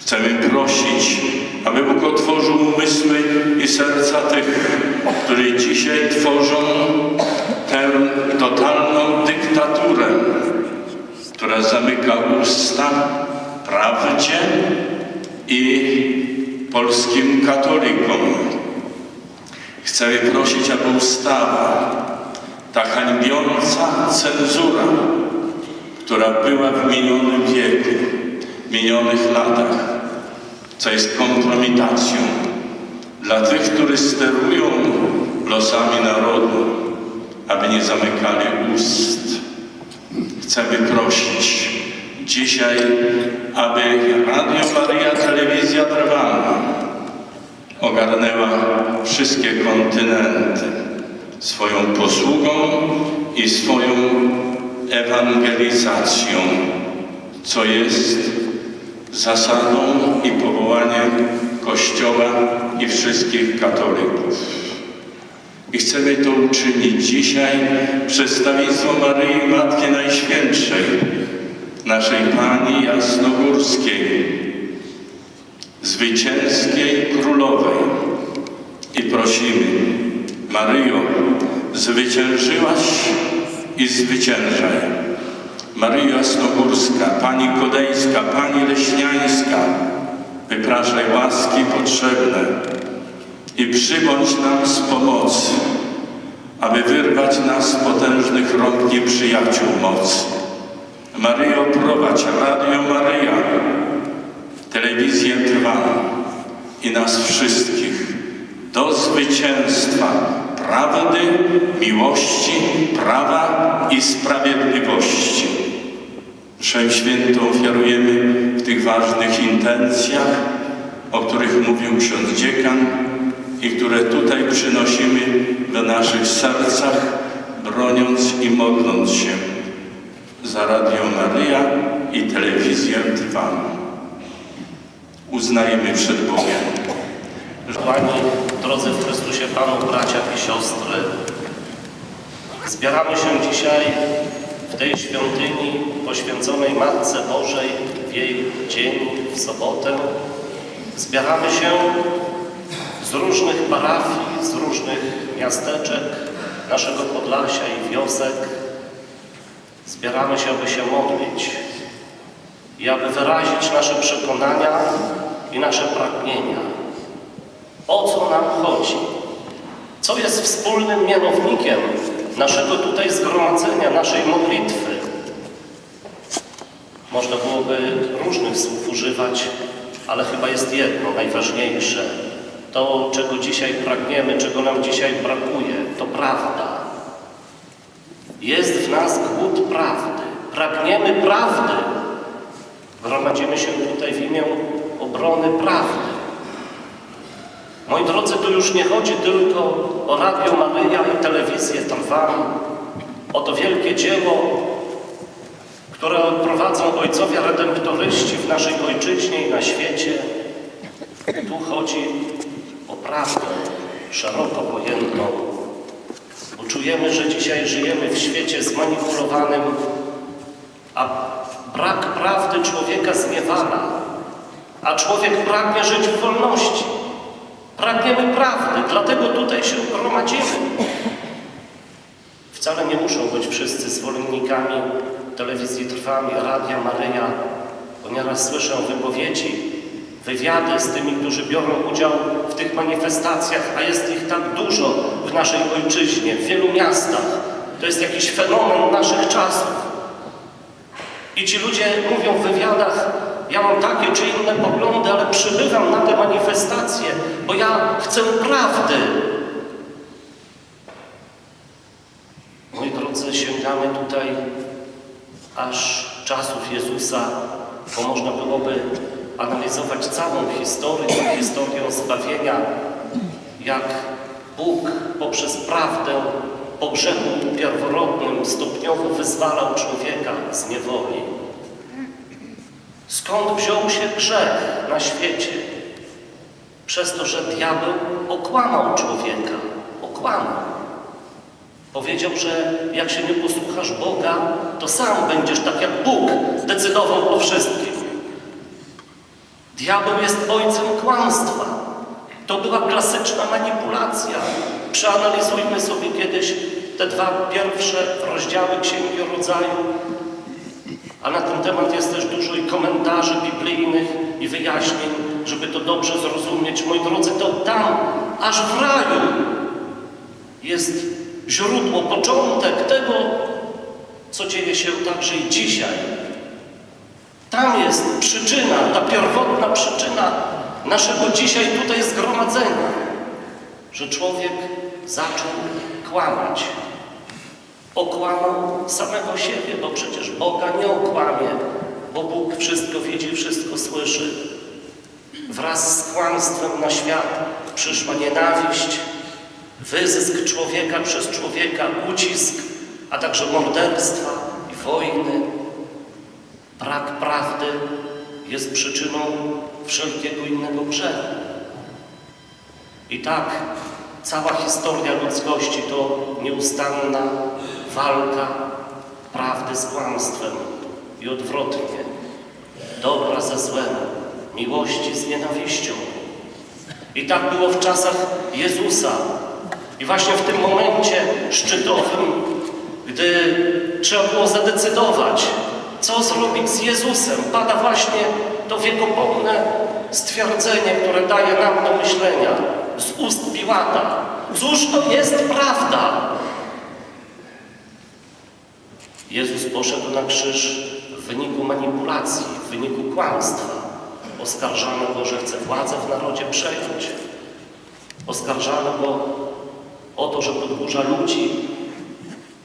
Chcemy prosić, aby Bóg otworzył umysły i serca tych, którzy dzisiaj tworzą tę totalną dyktaturę, która zamyka usta prawdzie i polskim katolikom. Chcemy prosić, aby ustawa, ta hańbiąca cenzura, która była w minionym wieku, minionych latach, co jest kompromitacją dla tych, którzy sterują losami narodu, aby nie zamykali ust. Chcemy prosić dzisiaj, aby Radio Maryja Telewizja Trwalna ogarnęła wszystkie kontynenty swoją posługą i swoją ewangelizacją, co jest zasadą i powołaniem Kościoła i wszystkich katolików. I chcemy to uczynić dzisiaj przedstawieństwo Maryi Matki Najświętszej, naszej Pani Jasnogórskiej, zwycięskiej królowej. I prosimy, Maryjo, zwyciężyłaś i zwyciężaj. Maryjo Jasnogórska, Pani Kodejska, Pani Leśniańska, wypraszaj łaski potrzebne i przybądź nam z pomocy, aby wyrwać nas z potężnych rąk nieprzyjaciół mocy. Maryjo, prowadź Radio Maryja, telewizję trwalą i nas wszystkich do zwycięstwa prawdy, miłości, prawa i sprawiedliwości. Mszę świętą ofiarujemy w tych ważnych intencjach, o których mówił ksiądz dziekan i które tutaj przynosimy w naszych sercach, broniąc i modląc się za Radio Maryja i telewizję trwalą. Uznajemy przed Bogiem, Kochani, drodzy w Chrystusie Panu, bracia i siostry, zbieramy się dzisiaj tej świątyni poświęconej Matce Bożej w jej dzień, w sobotę. Zbieramy się z różnych parafii, z różnych miasteczek naszego Podlasia i wiosek. Zbieramy się, aby się modlić i aby wyrazić nasze przekonania i nasze pragnienia. O co nam chodzi? Co jest wspólnym mianownikiem naszego tutaj zgromadzenia, naszej modlitwy? Można byłoby różnych słów używać, ale chyba jest jedno najważniejsze. To, czego dzisiaj pragniemy, czego nam dzisiaj brakuje, to prawda. Jest w nas głód prawdy. Pragniemy prawdy. Gromadzimy się tutaj w imię obrony prawdy. Moi drodzy, tu już nie chodzi tylko o Radio Maryja i telewizję Trwam, o to wielkie dzieło, które prowadzą ojcowie redemptoryści w naszej ojczyźnie i na świecie. Tu chodzi o prawdę szeroko pojętą, bo czujemy, że dzisiaj żyjemy w świecie zmanipulowanym, a brak prawdy człowieka zniewala, a człowiek pragnie żyć w wolności. Pragniemy prawdy, dlatego tutaj się gromadzimy. Wcale nie muszą być wszyscy zwolennikami telewizji Trwam i Radia Maryja, bo nieraz słyszę wypowiedzi, wywiady z tymi, którzy biorą udział w tych manifestacjach, a jest ich tak dużo w naszej ojczyźnie, w wielu miastach. To jest jakiś fenomen naszych czasów. I ci ludzie mówią w wywiadach, ja mam takie czy inne poglądy, ale przybywam na te manifestacje, bo ja chcę prawdy. Moi drodzy, sięgamy tutaj aż czasów Jezusa, bo można byłoby analizować całą historię, historię zbawienia, jak Bóg poprzez prawdę po grzechu pierworodnym stopniowo wyzwalał człowieka z niewoli. Skąd wziął się grzech na świecie? Przez to, że diabeł okłamał człowieka. Okłamał. Powiedział, że jak się nie posłuchasz Boga, to sam będziesz tak jak Bóg decydował o wszystkim. Diabeł jest ojcem kłamstwa. To była klasyczna manipulacja. Przeanalizujmy sobie kiedyś te dwa pierwsze rozdziały Księgi Rodzaju. A na ten temat jest też dużo i komentarzy biblijnych i wyjaśnień, żeby to dobrze zrozumieć. Moi drodzy, to tam, aż w raju jest źródło, początek tego, co dzieje się także i dzisiaj. Tam jest przyczyna, ta pierwotna przyczyna naszego dzisiaj tutaj zgromadzenia, że człowiek zaczął kłamać. Okłamał samego siebie, bo przecież Boga nie okłamie, bo Bóg wszystko widzi, wszystko słyszy. Wraz z kłamstwem na świat przyszła nienawiść, wyzysk człowieka przez człowieka, ucisk, a także morderstwa i wojny. Brak prawdy jest przyczyną wszelkiego innego grzechu. I tak cała historia ludzkości to nieustanna walka prawdy z kłamstwem i odwrotnie. Dobra ze złem, miłości z nienawiścią. I tak było w czasach Jezusa. I właśnie w tym momencie szczytowym, gdy trzeba było zadecydować, co zrobić z Jezusem, pada właśnie to wiekopomne stwierdzenie, które daje nam do myślenia z ust Piłata. Cóż to jest prawda? Jezus poszedł na krzyż w wyniku manipulacji, w wyniku kłamstwa. Oskarżano go, że chce władzę w narodzie przejąć. Oskarżano go o to, że podburza ludzi,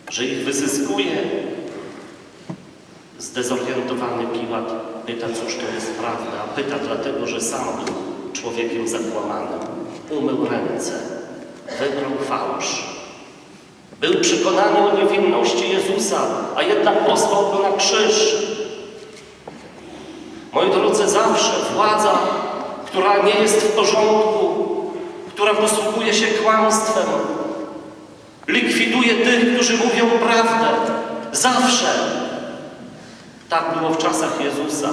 że ich wyzyskuje. Zdezorientowany Piłat pyta, cóż to jest prawda. Pyta dlatego, że sam był człowiekiem zakłamanym. Umył ręce, wybrał fałsz. Był przekonany o niewinności Jezusa, a jednak posłał go na krzyż. Moi drodzy, zawsze władza, która nie jest w porządku, która posługuje się kłamstwem, likwiduje tych, którzy mówią prawdę. Zawsze. Tak było w czasach Jezusa.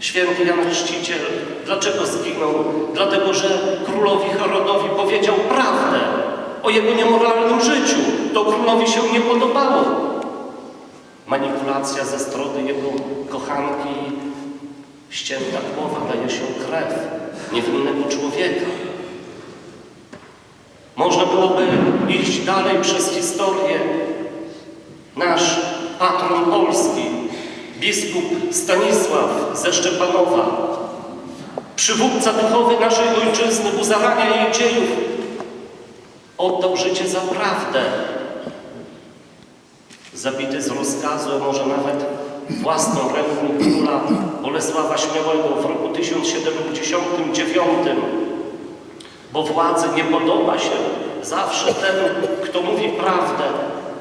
Święty Jan Chrzciciel, dlaczego zginął? Dlatego, że królowi Herodowi powiedział prawdę o jego niemoralnym życiu. To królowi się nie podobało. Manipulacja ze strony jego kochanki, ścięta głowa, leje się krew niewinnego człowieka. Można byłoby iść dalej przez historię. Nasz patron polski, biskup Stanisław ze Szczepanowa, przywódca duchowy naszej ojczyzny, u zarania jej dziejów, oddał życie za prawdę. Zabity z rozkazu, a może nawet własną ręką króla Bolesława Śmiałego w roku 1079 bo władzy nie podoba się zawsze ten, kto mówi prawdę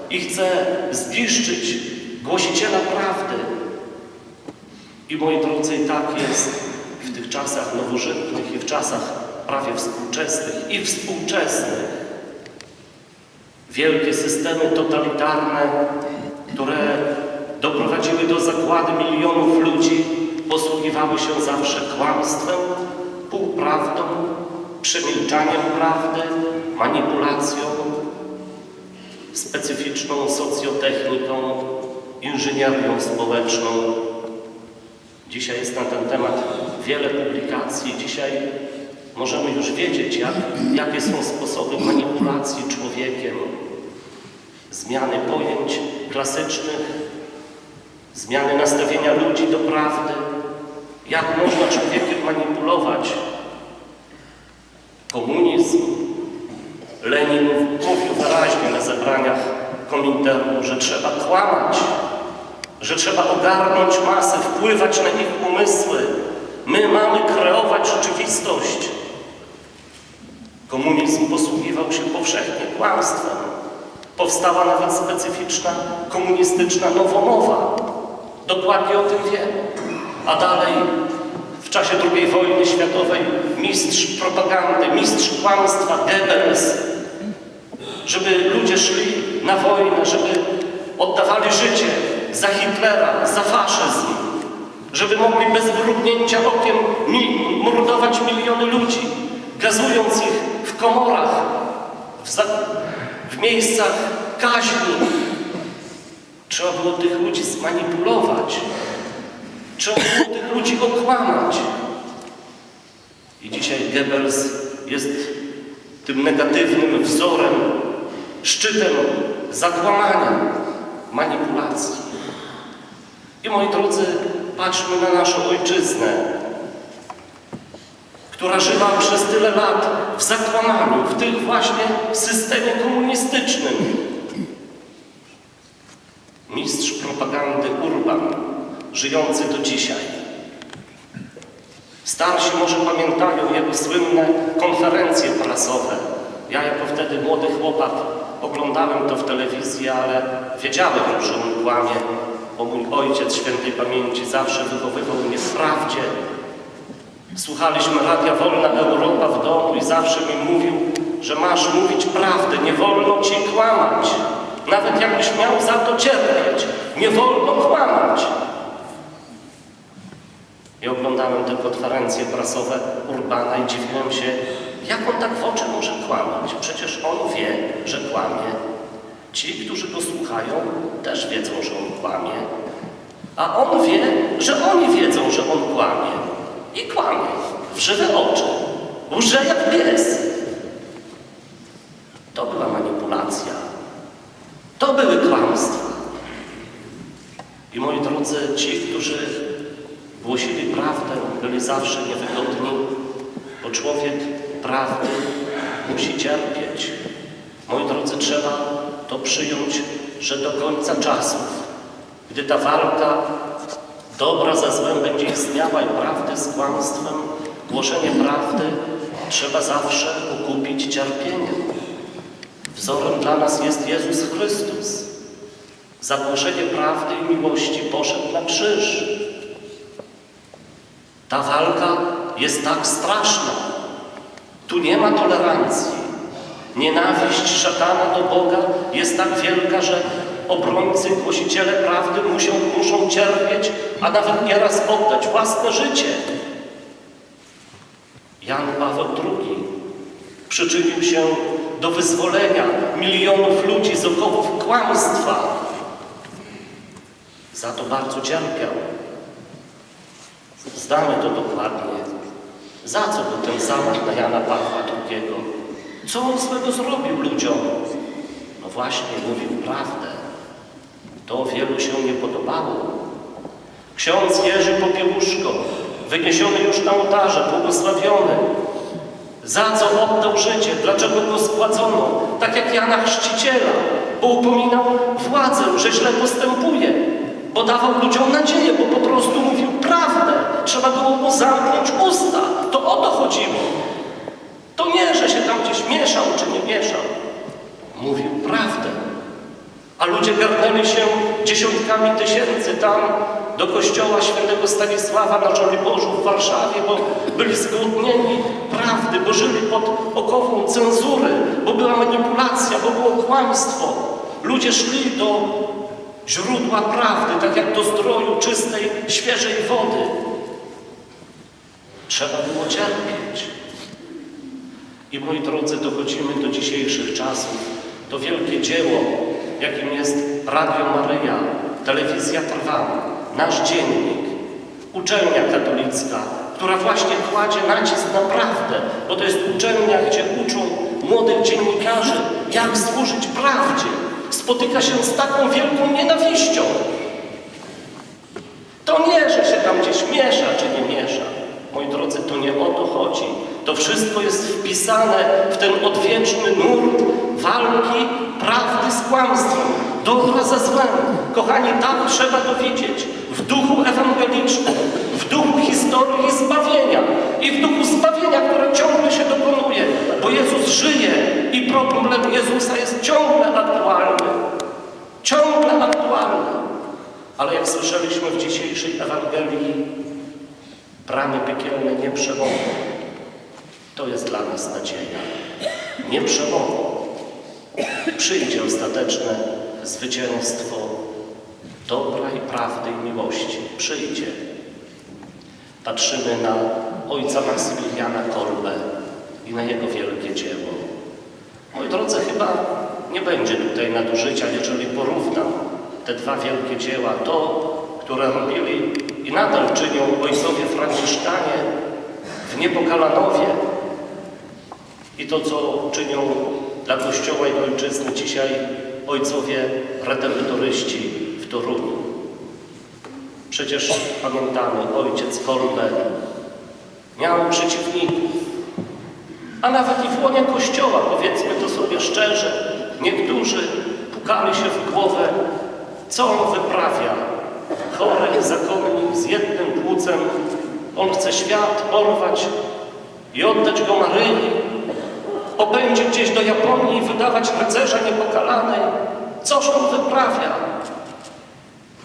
i chce zniszczyć głosiciela prawdy. I moi drodzy, i tak jest w tych czasach nowożytnych i w czasach prawie współczesnych i współczesnych. Wielkie systemy totalitarne, które doprowadziły do zagłady milionów ludzi, posługiwały się zawsze kłamstwem, półprawdą, przemilczaniem prawdy, manipulacją, specyficzną socjotechniką, inżynierią społeczną. Dzisiaj jest na ten temat wiele publikacji. Dzisiaj możemy już wiedzieć, jak, jakie są sposoby manipulacji człowiekiem, zmiany pojęć klasycznych, zmiany nastawienia ludzi do prawdy, jak można człowiekiem manipulować. Komunizm. Lenin mówił wyraźnie na zebraniach Kominternu, że trzeba kłamać, że trzeba ogarnąć masę, wpływać na ich umysły. My mamy kreować rzeczywistość. Komunizm posługiwał się powszechnie kłamstwem. Powstała nawet specyficzna komunistyczna nowomowa. Dokładnie o tym wiemy. A dalej w czasie II wojny światowej mistrz propagandy, mistrz kłamstwa Goebbels, żeby ludzie szli na wojnę, żeby oddawali życie za Hitlera, za faszyzm, żeby mogli bez mrugnięcia okiem mordować miliony ludzi, gazując ich w komorach, w, za, w miejscach kaźni. Trzeba było tych ludzi zmanipulować. Trzeba było tych ludzi okłamać. I dzisiaj Goebbels jest tym negatywnym wzorem, szczytem zakłamania, manipulacji. I moi drodzy, patrzmy na naszą ojczyznę, która żyła przez tyle lat w zakłamaniu, w tym właśnie systemie komunistycznym. Mistrz propagandy Urban, żyjący do dzisiaj. Starsi może pamiętają jego słynne konferencje prasowe. Ja jako wtedy młody chłopak oglądałem to w telewizji, ale wiedziałem, że on kłamie, bo mój ojciec świętej pamięci zawsze wychowywał mnie w prawdzie. Słuchaliśmy Radia Wolna Europa w domu i zawsze mi mówił, że masz mówić prawdę, nie wolno ci kłamać. Nawet jakbyś miał za to cierpieć, nie wolno kłamać. I oglądałem te konferencje prasowe Urbana i dziwiłem się, jak on tak w oczy może kłamać. Przecież on wie, że kłamie. Ci, którzy go słuchają, też wiedzą, że on kłamie. A on wie, że oni wiedzą, że on kłamie. I kłamie w żywe oczy. Łże jak pies. To była manipulacja. To były kłamstwa. I moi drodzy, ci, którzy głosili prawdę, byli zawsze niewygodni, bo człowiek prawdy musi cierpieć. Moi drodzy, trzeba to przyjąć, że do końca czasów, gdy ta walka dobra ze złem będzie istniała i prawdy z kłamstwem, głoszenie prawdy trzeba zawsze ukupić cierpieniem. Wzorem dla nas jest Jezus Chrystus. Za głoszenie prawdy i miłości poszedł na krzyż. Ta walka jest tak straszna. Tu nie ma tolerancji. Nienawiść szatana do Boga jest tak wielka, że obrońcy, głosiciele prawdy muszą, muszą cierpieć, a nawet nieraz oddać własne życie. Jan Paweł II przyczynił się do wyzwolenia milionów ludzi z okowów kłamstwa. Za to bardzo cierpiał. Znamy to dokładnie. Za co był ten zamach na Jana Pawła II? Co on złego zrobił ludziom? No właśnie, mówił prawdę. To wielu się nie podobało. Ksiądz Jerzy Popiełuszko, wyniesiony już na ołtarze, błogosławiony, za co oddał życie, dlaczego go zgładzono, tak jak Jana Chrzciciela, bo upominał władzę, że źle postępuje, bo dawał ludziom nadzieję, bo po prostu mówił prawdę. Trzeba było mu zamknąć usta. To o to chodziło. To nie, że się tam gdzieś mieszał czy nie mieszał. Mówił prawdę. A ludzie garnęli się dziesiątkami tysięcy tam do kościoła świętego Stanisława na Żoliborzu w Warszawie, bo byli zgłodnieni prawdy, bo żyli pod okową cenzury, bo była manipulacja, bo było kłamstwo. Ludzie szli do źródła prawdy, tak jak do zdroju czystej, świeżej wody. Trzeba było cierpieć. I moi drodzy, dochodzimy do dzisiejszych czasów. To wielkie dzieło, jakim jest Radio Maryja, Telewizja Trwała, nasz dziennik, uczelnia katolicka, która właśnie kładzie nacisk na prawdę, bo to jest uczelnia, gdzie uczą młodych dziennikarzy, jak służyć prawdzie. Spotyka się z taką wielką nienawiścią. To nie, że się tam gdzieś miesza czy nie miesza. Moi drodzy, to nie o to chodzi. To wszystko jest wpisane w ten odwieczny nurt walki prawdy z kłamstwem, dobra ze złem. Kochani, tak trzeba to widzieć. W duchu ewangelicznym, w duchu historii zbawienia i w duchu zbawienia, które ciągle się dokonuje, bo Jezus żyje i problem Jezusa jest ciągle aktualny. Ciągle aktualny. Ale jak słyszeliśmy w dzisiejszej Ewangelii, bramy piekielne nie przemogą. To jest dla nas nadzieja. Nie przemogą. Przyjdzie ostateczne zwycięstwo dobra i prawdy i miłości. Przyjdzie. patrzymy na ojca Maksymiliana Kolbę i na jego wielkie dzieło. Moi drodzy, chyba nie będzie tutaj nadużycia, jeżeli porównam te dwa wielkie dzieła, to, które robili i nadal czynią ojcowie Franciszkanie w Niepokalanowie i to, co czynią dla Kościoła i Ojczyzny dzisiaj ojcowie redemptoryści w Toruniu. Przecież pamiętamy, ojciec Kolbe miał przeciwników, a nawet i w łonie Kościoła, powiedzmy to sobie szczerze, niektórzy pukali się w głowę, co on wyprawia. Chory zakonnik z jednym płucem, on chce świat porwać i oddać go Maryi, popędzi gdzieś do Japonii i wydawać rycerza niepokalanej. Coż on wyprawia?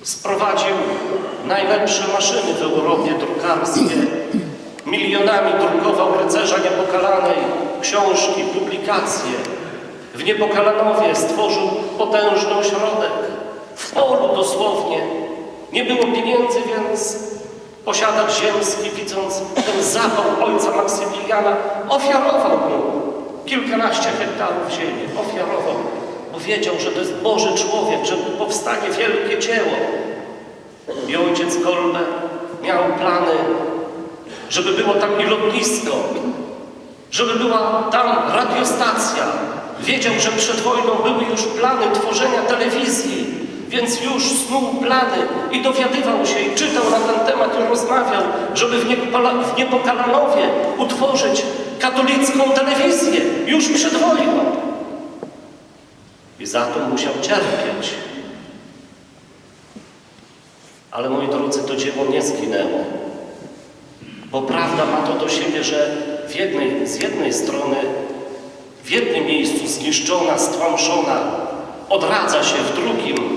Sprowadził najlepsze maszyny w Europie drukarskie. Milionami drukował rycerza niepokalanej, książki, publikacje. W Niepokalanowie stworzył potężny ośrodek. W polu dosłownie. Nie było pieniędzy, więc posiadacz ziemski, widząc ten zapał ojca Maksymiliana, ofiarował mu kilkanaście hektarów ziemi. Ofiarował, bo wiedział, że to jest Boży człowiek, że powstanie wielkie dzieło. I ojciec Kolbe miał plany, żeby było tam i lotnisko, żeby była tam radiostacja. Wiedział, że przed wojną były już plany tworzenia telewizji, więc już snuł plany i dowiadywał się i czytał na ten temat i rozmawiał, żeby w, Niepokala, w Niepokalanowie utworzyć katolicką telewizję już przed wojną. I za to musiał cierpieć. Ale moi drodzy, to dzieło nie zginęło. Bo prawda ma to do siebie, że jednej, z jednej strony w jednym miejscu zniszczona, stłamszona, odradza się w drugim,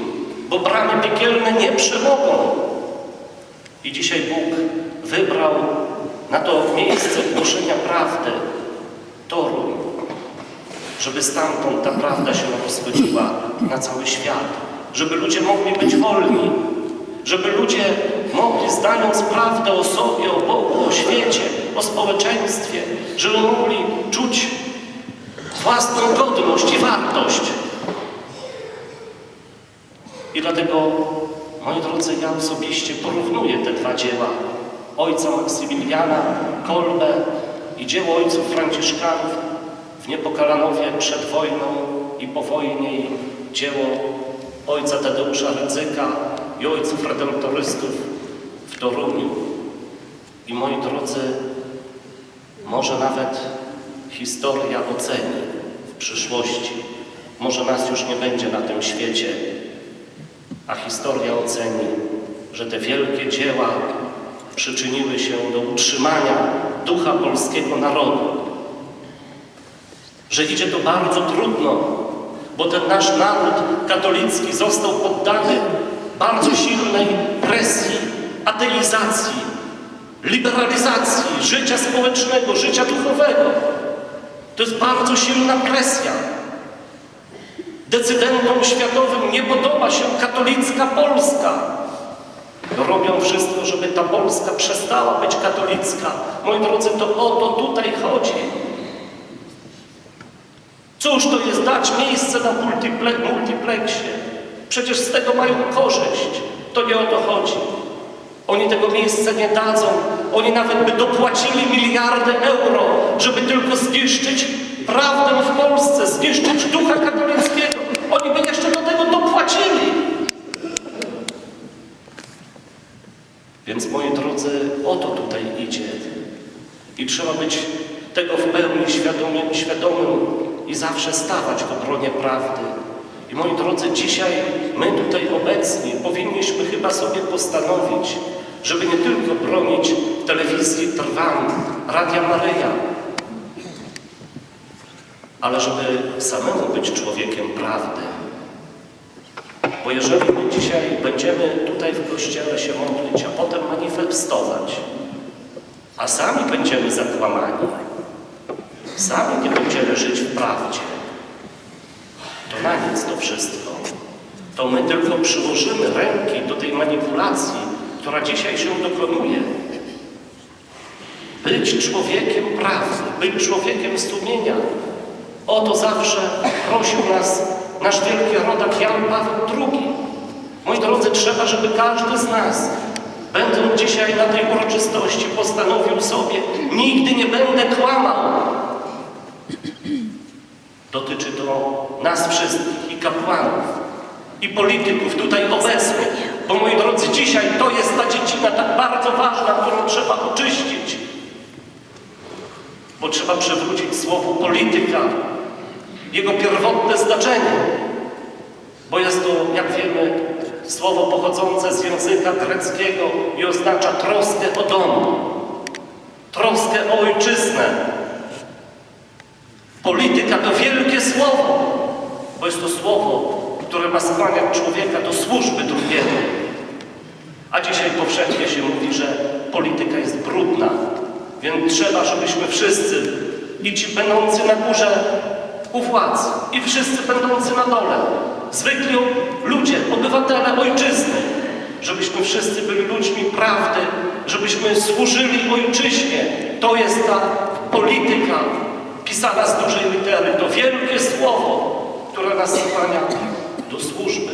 bo bramy piekielne nie przemogą. I dzisiaj Bóg wybrał na to miejsce głoszenia prawdy Toruń, żeby stamtąd ta prawda się rozchodziła na cały świat, żeby ludzie mogli być wolni, żeby ludzie mogli, zdając prawdę o sobie, o Bogu, o świecie, o społeczeństwie, żeby mogli czuć własną godność i wartość. I dlatego, moi drodzy, ja osobiście porównuję te dwa dzieła ojca Maksymiliana Kolbe i dzieło ojców Franciszkanów w Niepokalanowie przed wojną i po wojnie i dzieło ojca Tadeusza Rydzyka i ojców redemptorystów w Toruniu. I moi drodzy, może nawet historia oceni w przyszłości. Może nas już nie będzie na tym świecie, a historia oceni, że te wielkie dzieła przyczyniły się do utrzymania ducha polskiego narodu. Że idzie to bardzo trudno, bo ten nasz naród katolicki został poddany bardzo silnej presji ateizacji, liberalizacji życia społecznego, życia duchowego. To jest bardzo silna presja. Decydentom światowym nie podoba się katolicka Polska. Robią wszystko, żeby ta Polska przestała być katolicka. Moi drodzy, to o to tutaj chodzi. Cóż to jest dać miejsce na multiple multiplexie? Przecież z tego mają korzyść. To nie o to chodzi. Oni tego miejsca nie dadzą. Oni nawet by dopłacili miliardy euro, żeby tylko zniszczyć prawdę w Polsce, zniszczyć ducha katolickiego. Oni by jeszcze do tego dopłacili. Więc moi drodzy, o to tutaj idzie. I trzeba być tego w pełni świadomym, świadomym i zawsze stawać w obronie prawdy. I moi drodzy, dzisiaj my tutaj obecni powinniśmy chyba sobie postanowić, żeby nie tylko bronić telewizji Trwam, Radia Maryja, ale żeby samemu być człowiekiem prawdy. Bo jeżeli my dzisiaj będziemy tutaj w Kościele się modlić, a potem manifestować, a sami będziemy zakłamani, sami nie będziemy żyć w prawdzie, to na nic to wszystko. To my tylko przyłożymy ręki do tej manipulacji, która dzisiaj się dokonuje. być człowiekiem prawdy, być człowiekiem sumienia. O to zawsze prosił nas nasz wielki rodak Jan Paweł II. Moi drodzy, trzeba, żeby każdy z nas, będąc dzisiaj na tej uroczystości, postanowił sobie, nigdy nie będę kłamał. Dotyczy to nas wszystkich i kapłanów, i polityków tutaj obecnych, bo moi drodzy, dzisiaj to jest ta dziedzina tak bardzo ważna, którą trzeba oczyścić. Bo trzeba przywrócić słowu polityka, jego pierwotne znaczenie. Bo jest to, jak wiemy, słowo pochodzące z języka greckiego i oznacza troskę o dom, troskę o ojczyznę. Polityka to wielkie słowo, bo jest to słowo, które ma skłaniać człowieka do służby drugiemu. A dzisiaj powszechnie się mówi, że polityka jest brudna, więc trzeba, żebyśmy wszyscy, i ci będący na górze u władz, i wszyscy będący na dole, zwykli ludzie, obywatele ojczyzny, żebyśmy wszyscy byli ludźmi prawdy, żebyśmy służyli ojczyźnie. To jest ta polityka pisana z dużej litery, to wielkie słowo, które nas skłania do służby.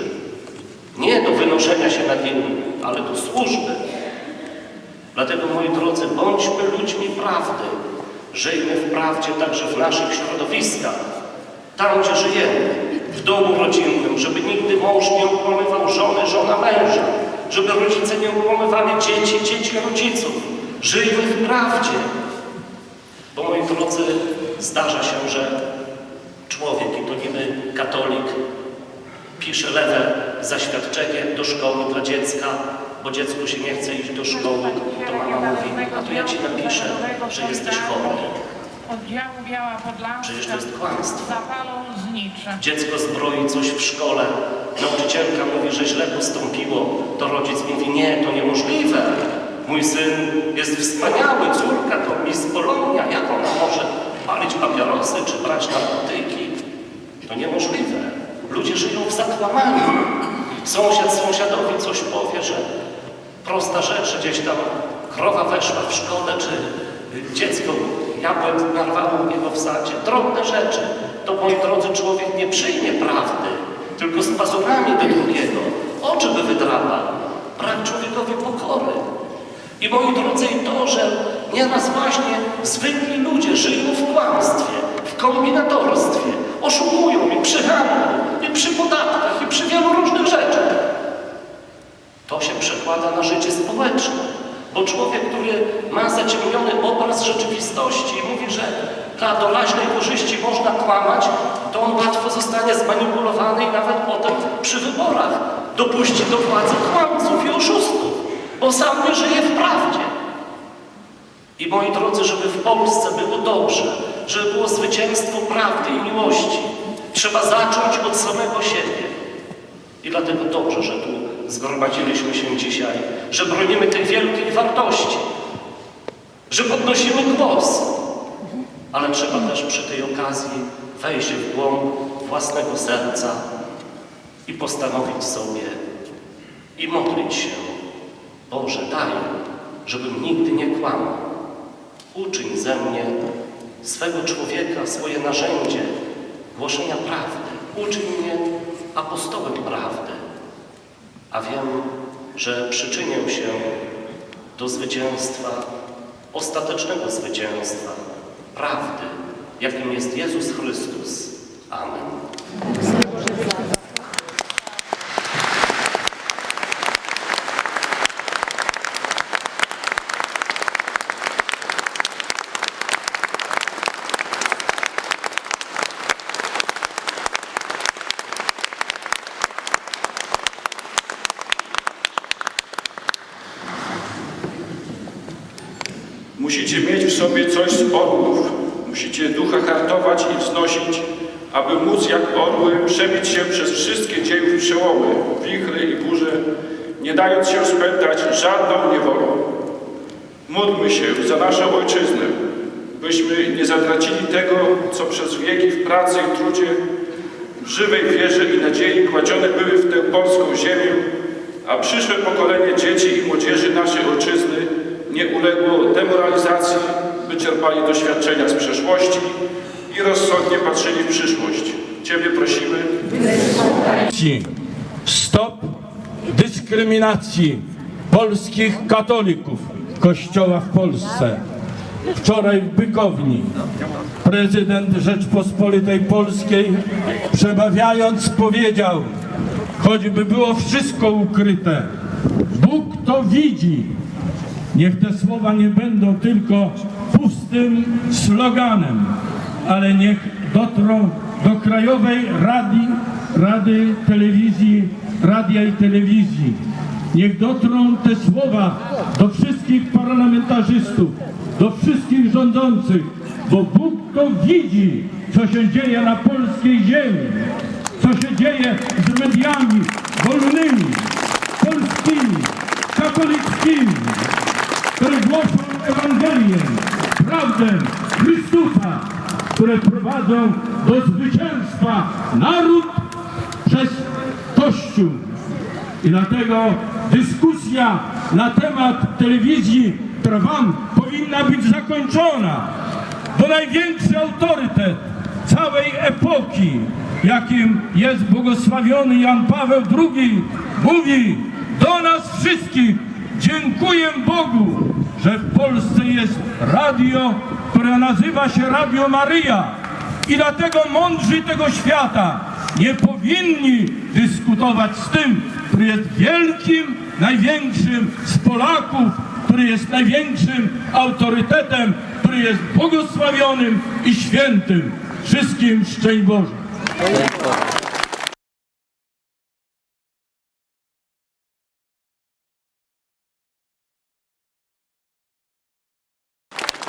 Nie do wynoszenia się nad innymi, ale do służby. Dlatego, moi drodzy, bądźmy ludźmi prawdy. Żyjmy w prawdzie także w naszych środowiskach. Tam, gdzie żyjemy, w domu rodzinnym, żeby nigdy mąż nie ukłamywał żony, żona męża, żeby rodzice nie ukłamywali dzieci, dzieci rodziców. Żyjmy w prawdzie. Bo moi drodzy, zdarza się, że człowiek, i to niby katolik, pisze lewe zaświadczenie do szkoły dla dziecka, bo dziecku się nie chce iść do szkoły, to mama mówi, a to ja ci napiszę, że jesteś chory. Oddziału Biała Podlaska. Przecież to jest kłamstwo. Zapalą znicze. Dziecko zbroi coś w szkole, nauczycielka mówi, że źle postąpiło, to rodzic mówi, nie, to niemożliwe. Mój syn jest wspaniały, córka to Miss Polonia, jak ona może palić papierosy czy brać narkotyki? To niemożliwe. Ludzie żyją w zakłamaniu. Sąsiad sąsiadowi coś powie, że prosta rzecz, że gdzieś tam krowa weszła w szkole, czy y, dziecko jabłek narwało u niego w sadzie. Drobne rzeczy. To, moi drodzy, człowiek nie przyjmie prawdy, tylko z pazurami do drugiego. Oczy by wydrapał. Brak człowiekowi pokory. I moi drodzy, i to, że nieraz właśnie zwykli ludzie żyją w kłamstwie, w kombinatorstwie, oszukują i przy handlu, i przy podatkach, i przy wielu różnych rzeczach. To się przekłada na życie społeczne. Bo człowiek, który ma zaciemniony obraz rzeczywistości i mówi, że dla doraźnej korzyści można kłamać, to on łatwo zostanie zmanipulowany i nawet potem przy wyborach dopuści do władzy kłamców i oszustów, bo sam nie żyje w prawdzie. I moi drodzy, żeby w Polsce było dobrze, żeby było zwycięstwo prawdy i miłości, trzeba zacząć od samego siebie. I dlatego dobrze, że tu zgromadziliśmy się dzisiaj, że bronimy tych wielkich wartości, że podnosimy głos, ale trzeba też przy tej okazji wejść w głąb własnego serca i postanowić sobie i modlić się. Boże, daj, żebym nigdy nie kłamał. Uczyń ze mnie swego człowieka, swoje narzędzie głoszenia prawdy. Uczyń mnie apostołem prawdy. A wiem, że przyczynię się do zwycięstwa, ostatecznego zwycięstwa prawdy, jakim jest Jezus Chrystus. Amen. Musicie mieć w sobie coś z orłów. Musicie ducha hartować i wznosić, aby móc jak orły przebić się przez wszystkie dziejów przełomy, wichry i burze, nie dając się spętać żadną niewolą. Módlmy się za naszą ojczyznę, byśmy nie zatracili tego, co przez wieki w pracy i trudzie, w żywej wierze i nadziei kładzione były w tę polską ziemię, a przyszłe pokolenie dzieci i młodzieży naszej ojczyzny nie uległo demoralizacji by czerpali doświadczenia z przeszłości i rozsądnie patrzyli w przyszłość. Ciebie prosimy. Stop dyskryminacji polskich katolików Kościoła w Polsce. Wczoraj w Bykowni prezydent Rzeczpospolitej Polskiej przemawiając powiedział, choćby było wszystko ukryte, Bóg to widzi. Niech te słowa nie będą tylko pustym sloganem, ale niech dotrą do Krajowej Rady, Rady Telewizji, Radia i Telewizji. Niech dotrą te słowa do wszystkich parlamentarzystów, do wszystkich rządzących, bo Bóg to widzi, co się dzieje na polskiej ziemi, co się dzieje z mediami wolnymi, polskimi, katolickimi głoszą Ewangelię, prawdę Chrystusa, które prowadzą do zwycięstwa naród przez Kościół. I dlatego dyskusja na temat telewizji Trwam powinna być zakończona, bo największy autorytet całej epoki, jakim jest błogosławiony Jan Paweł II, mówi do nas wszystkich, dziękuję Bogu, że w Polsce jest radio, które nazywa się Radio Maryja. I dlatego mądrzy tego świata nie powinni dyskutować z tym, który jest wielkim, największym z Polaków, który jest największym autorytetem, który jest błogosławionym i świętym. Wszystkim szczęść Boże.